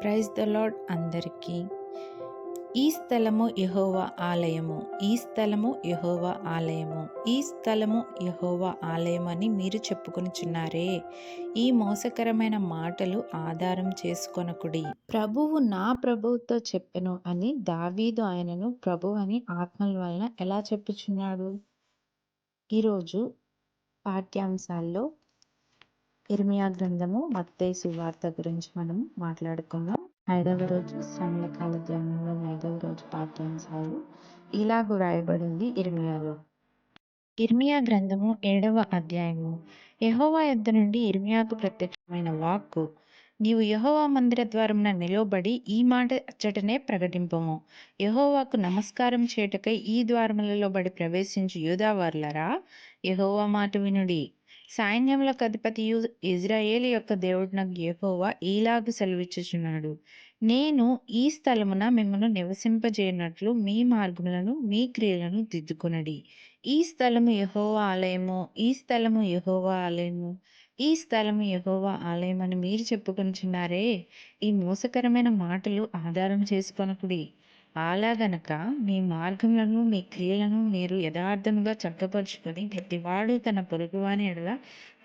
Praise the lord అందరికీ. ఈ స్థలము యెహోవా ఆలయము ఈ స్థలము యెహోవా ఆలయము ఈ స్థలము యెహోవా ఆలయం అని మీరు చెప్పుకొనిచున్నారే ఈ మోసకరమైన మాటలు ఆధారం చేసుకొనకుడి. ప్రభువు నా ప్రభువుతో చెప్పెను అని దావీదు ఆయనను ప్రభు అని ఆత్మల వలన ఎలా చెప్పుచున్నాడు? ఈరోజు పాఠ్యాంశాల్లో ఇర్మియా గ్రంథము మత్తే సువార్త గురించి మనం మాట్లాడుకుందాం. ఐదవ రోజు శ్రమల కాల ధ్యానంలో ఐదవ రోజు పాఠ్యాంశాలు ఇలాగ వ్రాయబడింది ఇర్మియాలో. ఇర్మియా గ్రంథము ఏడవ అధ్యాయము. యహోవా యుద్ధ నుండి ఇర్మియాకు ప్రత్యక్షమైన వాక్కు. నీవు యహోవా మందిర ద్వారమున నిలవబడి ఈ మాట అచ్చటనే ప్రకటింపము. యహోవాకు నమస్కారం చేయుటకై ఈ ద్వారములలో బడి ప్రవేశించు యూదావార్లరా? యహోవా మాట వినుడి. సైన్యములకు అధిపతియు ఇజ్రాయేలు యొక్క దేవుడునకు యెహోవా ఈలాగు సెలవిచ్చుచున్నాడు. నేను ఈ స్థలమున మిమ్మల్ని నివసింపజేయనట్లు మీ మార్గములను మీ క్రియలను దిద్దుకొనడి. ఈ స్థలము యహోవా ఆలయము ఈ స్థలము యహోవా ఆలయము ఈ స్థలము యహోవా ఆలయం అని మీరు చెప్పుకొనిచున్నారే. ఈ మోసకరమైన మాటలు ఆధారం చేసుకొనకుడి అలాగనక మీ మార్గములను మీ క్రియలను మీరు యథార్థముగా చక్కపరుచుకొని ప్రతివాడు తన పొరుగువాని ఎడల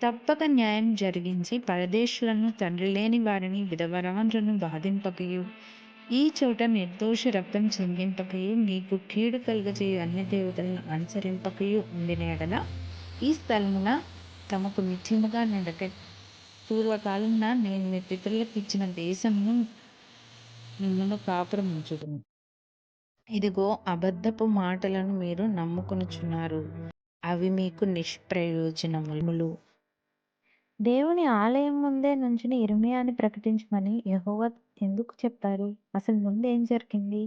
తప్పక న్యాయం జరిగించి పరదేశులను తండ్రి లేని వారిని విధవరాండ్రను బాధింపకయు. ఈ చోట నిర్దోష రక్తం చెందింపకయు మీకు కీడు కలుగజేయు అన్య దేవతలను అనుసరింపకయు ఉండిన ఎడల ఈ స్థలమున తమకు నిత్యముగా నిండక పూర్వకాలంలో నేను మీ పితరులకు ఇచ్చిన దేశమును మిమ్మల్ని కాపురం ఉంచుదును ఇదిగో అబద్ధపు మాటలను మీరు నమ్ముకొనుచున్నారు. అవి మీకు నిష్ప్రయోజనములు. దేవుని ఆలయం ముందే నుంచుని ఇర్మియాని ప్రకటించమని యెహోవా ఎందుకు చెప్పారు? అసలు ముందేం జరిగింది?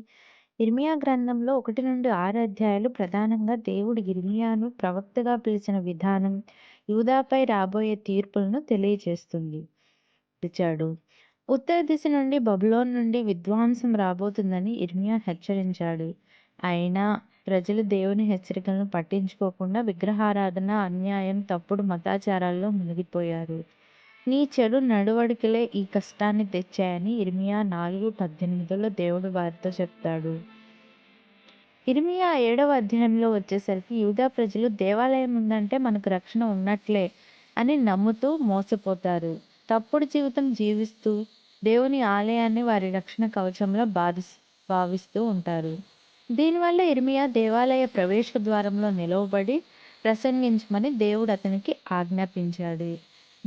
ఇర్మియా గ్రంథంలో ఒకటి నుండి ఆరు అధ్యాయాలు ప్రధానంగా దేవుడు ఇర్మియాను ప్రవక్తగా పిలిచిన విధానం యూదాపై రాబోయే తీర్పులను తెలియజేస్తుంది. పిలిచాడు. ఉత్తర దిశ నుండి బబులోన్ నుండి విధ్వంసం రాబోతుందని ఇర్మియా హెచ్చరించాడు. అయినా ప్రజలు దేవుని హెచ్చరికలను పట్టించుకోకుండా విగ్రహారాధన అన్యాయం తప్పుడు మతాచారాల్లో మునిగిపోయారు. నీ చెడు నడవడికలే ఈ కష్టాన్ని తెచ్చాయని ఇర్మియా నాలుగు పద్దెనిమిదిలో దేవుడు వారితో చెప్తాడు. ఇర్మియా ఏడవ అధ్యాయంలో వచ్చేసరికి యూదా ప్రజలు దేవాలయం ఉందంటే మనకు రక్షణ ఉన్నట్లే అని నమ్ముతూ మోసపోతారు. తప్పుడు జీవితం జీవిస్తూ దేవుని ఆలయాన్ని వారి రక్షణ కవచంలో బాధి భావిస్తూ ఉంటారు. దీనివల్ల ఇర్మియా దేవాలయ ప్రవేశ ద్వారంలో నిలవబడి ప్రసంగించమని దేవుడు అతనికి ఆజ్ఞాపించాడు.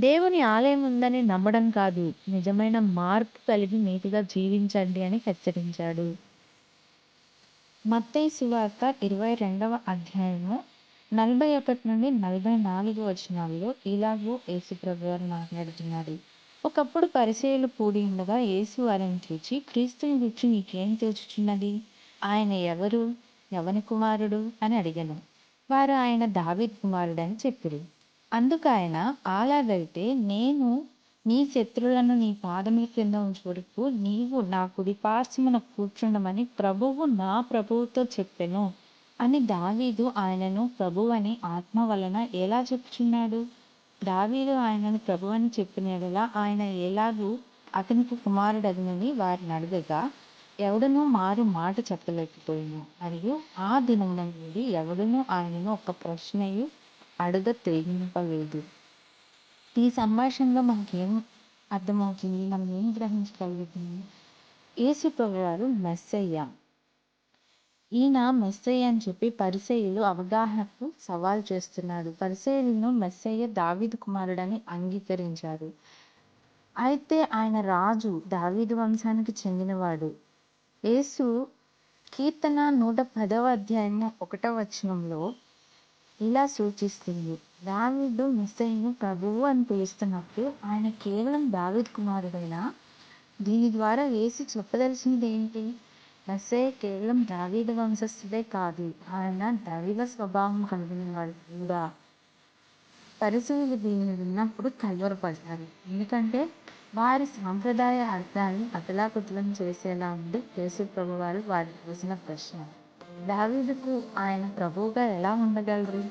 దేవుని ఆలయం ఉందని నమ్మడం కాదు నిజమైన మార్పు కలిగి నీతిగా జీవించండి అని హెచ్చరించాడు. మత్తయి సువార్త ఇరవై రెండవ అధ్యాయము నలభై ఒకటి నుండి నలభై నాలుగు వచనాల్లో ఇలాగూ యేసుప్రభు ప్రభువారు మాట్లాడుతున్నాడు. ఒకప్పుడు పరిచయలు కూడి ఉండగా యేసు వారిని చూచి క్రీస్తుని గురించి నీకేం తెలుచుచున్నది ఆయన ఎవరు? ఎవని కుమారుడు? అని అడిగాను. వారు ఆయన దావిద్ కుమారుడు అని చెప్పిరు. అందుకు ఆయన అలాగైతే నేను నీ శత్రులను నీ పాదముల క్రింద ఉంచుటకు నీవు నా కుడి పార్శ్వమున కూర్చుండమని ప్రభువు నా ప్రభువుతో చెప్పెను. అని దావీదు ఆయనను ప్రభు అని ఆత్మ వలన ఎలా చెప్పుచున్నాడు? దావీదు ఆయనను ప్రభు అని చెప్పిన ఆయన ఎలాగూ అతనికి కుమారుడగినని వారిని అడగగా ఎవడనూ మారు మాట చెప్పలేకపోయాను మరియు ఆ దినం నుండి ఎవడనూ ఆయనను ఒక ప్రశ్నయు అడగ తెగింపలేదు ఈ సంభాషణలో మనకేం అర్థమవుతుంది? మనం ఏం గ్రహించగలుగుతుంది? యేసు ప్రభువారు మెస్సయ్య ఈయన మెస్సయ్య అని చెప్పి పరిసయ్యులు అవగాహనకు సవాల్ చేస్తున్నాడు. పరిసయ్యులను మెస్సయ్య దావీదు కుమారుడని అంగీకరించారు. అయితే ఆయన రాజు దావీదు వంశానికి చెందినవాడు. యేసు కీర్తన నూట పదవ అధ్యాయం ఒకటవ వచనంలో ఇలా సూచిస్తుంది. దావీదు మెస్సయ్యను ప్రభువు అని పిలుస్తున్నప్పుడు ఆయన కేవలం దావిద్ కుమారుడైనా? దీని ద్వారా వేసి చెప్పదలిచినది ఏంటి ఎస్ఏ కేవలం ద్రావిడ వంశస్థుడే కాదు ఆయన దైవ స్వభావం కలిగిన వాడు కూడా పరిశీలి దీనిని విన్నప్పుడు కలవరపడ్డారు ఎందుకంటే వారి సాంప్రదాయ అర్థాన్ని అతలాకుతలం చేసేలా ఉంది యేసు ప్రభు వారు వారికి వేసిన ప్రశ్న దావీదుకు ఆయన ప్రభువుగా ఎలా ఉండగలరు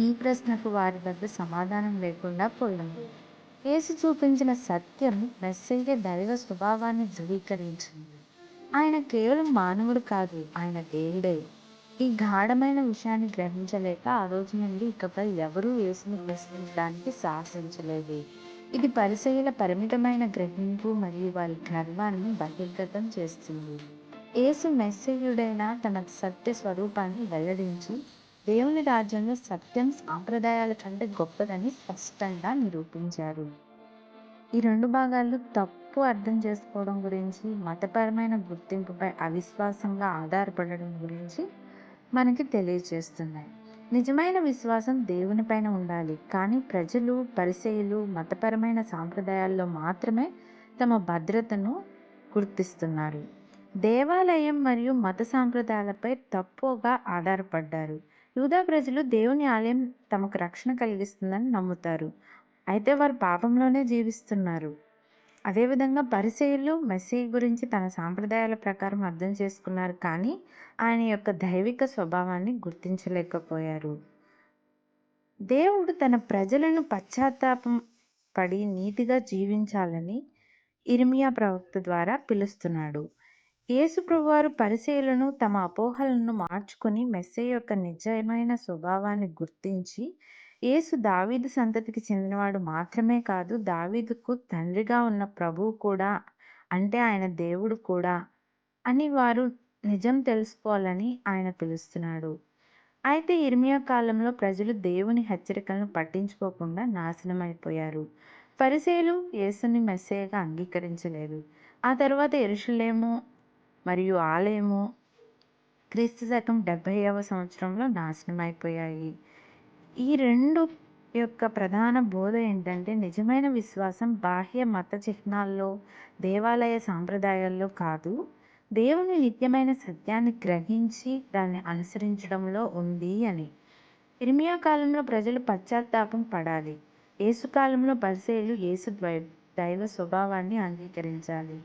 ఈ ప్రశ్నకు వారి వద్ద సమాధానం లేకుండా పోయింది యేసు చూపించిన సత్యం మెస్సయ్య దైవ స్వభావాన్ని ధృవీకరించింది. ఆయన కేవలం మానవుడు కాదు ఆయన దేవుడే. ఈ గాఢమైన విషయాన్ని గ్రహించలేక ఆ రోజు నుండి ఇకపై ఎవరూ యేసుని ప్రశ్నించడానికి సాహసించలేదు. ఇది పరిసయ్యుల పరిమితమైన గ్రహింపు మరియు వారి గర్వాన్ని బహిర్గతం చేస్తుంది. యేసు మెస్సయుడైన తన సత్య స్వరూపాన్ని వెల్లడించి దేవుని రాజ్యంలో సత్యం సాంప్రదాయాల కంటే గొప్పదని స్పష్టంగా నిరూపించారు. ఈ రెండు భాగాలు తప్పు అర్థం చేసుకోవడం గురించి మతపరమైన గుర్తింపుపై అవిశ్వాసంగా ఆధారపడడం గురించి మనకి తెలియజేస్తున్నాయి నిజమైన విశ్వాసం దేవునిపైన ఉండాలి. కానీ ప్రజలు పరిచయులు మతపరమైన సాంప్రదాయాల్లో మాత్రమే తమ భద్రతను గుర్తిస్తున్నారు. దేవాలయం మరియు మత సాంప్రదాయాలపై తప్పుగా ఆధారపడ్డారు. యూదా ప్రజలు దేవుని ఆలయం తమకు రక్షణ కలిగిస్తుందని నమ్ముతారు. అయితే వారు పాపంలోనే జీవిస్తున్నారు. అదేవిధంగా పరిచయులు మెస్సీ గురించి తన సాంప్రదాయాల ప్రకారం అర్థం చేసుకున్నారు కానీ ఆయన యొక్క దైవిక స్వభావాన్ని గుర్తించలేకపోయారు. దేవుడు తన ప్రజలను పశ్చాత్తాపం పడి నీతిగా జీవించాలని ఇర్మియా ప్రవక్త ద్వారా పిలుస్తున్నాడు. యేసు ప్రభువారు పరిచయులను తమ అపోహలను మార్చుకుని మెస్సే యొక్క నిజమైన స్వభావాన్ని గుర్తించి యేసు దావీదు సంతతికి చెందినవాడు మాత్రమే కాదు దావీదుకు తండ్రిగా ఉన్న ప్రభువు కూడా అంటే ఆయన దేవుడు కూడా అని వారు నిజం తెలుసుకోవాలని ఆయన పిలుస్తున్నాడు. అయితే ఇర్మియా కాలంలో ప్రజలు దేవుని హెచ్చరికలను పట్టించుకోకుండా నాశనం అయిపోయారు పరిసేలు యేసుని మెస్సేగా అంగీకరించలేదు. ఆ తర్వాత ఎరుషులేము మరియు ఆలయము క్రీస్తు శకం డెబ్భైవ సంవత్సరంలో నాశనం అయిపోయాయి ఈ రెండు యొక్క ప్రధాన బోధ ఏంటంటే నిజమైన విశ్వాసం బాహ్య మత చిహ్నాల్లో దేవాలయ సాంప్రదాయాల్లో కాదు. దేవుని నిత్యమైన సత్యాన్ని గ్రహించి దాన్ని అనుసరించడంలో ఉంది అని. ఇర్మియా కాలంలో ప్రజలు పశ్చాత్తాపం పడాలి. యేసు కాలంలో ఏసు యేసు దైవ స్వభావాన్ని అంగీకరించాలి.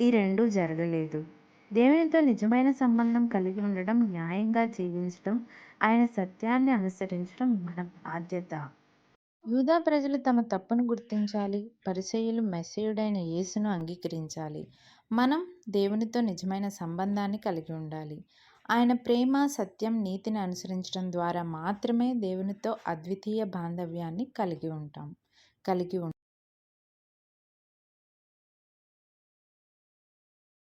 ఈ రెండూ జరగలేదు. దేవునితో నిజమైన సంబంధం కలిగి ఉండడం న్యాయంగా జీవించడం ఆయన సత్యాన్ని అనుసరించడం మన బాధ్యత. యూదా ప్రజలు తమ తప్పును గుర్తించాలి పరిచయులు మెస్సయుడైన యేసును అంగీకరించాలి. మనం దేవునితో నిజమైన సంబంధాన్ని కలిగి ఉండాలి. ఆయన ప్రేమ సత్యం నీతిని అనుసరించడం ద్వారా మాత్రమే దేవునితో అద్వితీయ బాంధవ్యాన్ని కలిగి ఉంటాం కలిగి ఉంటాం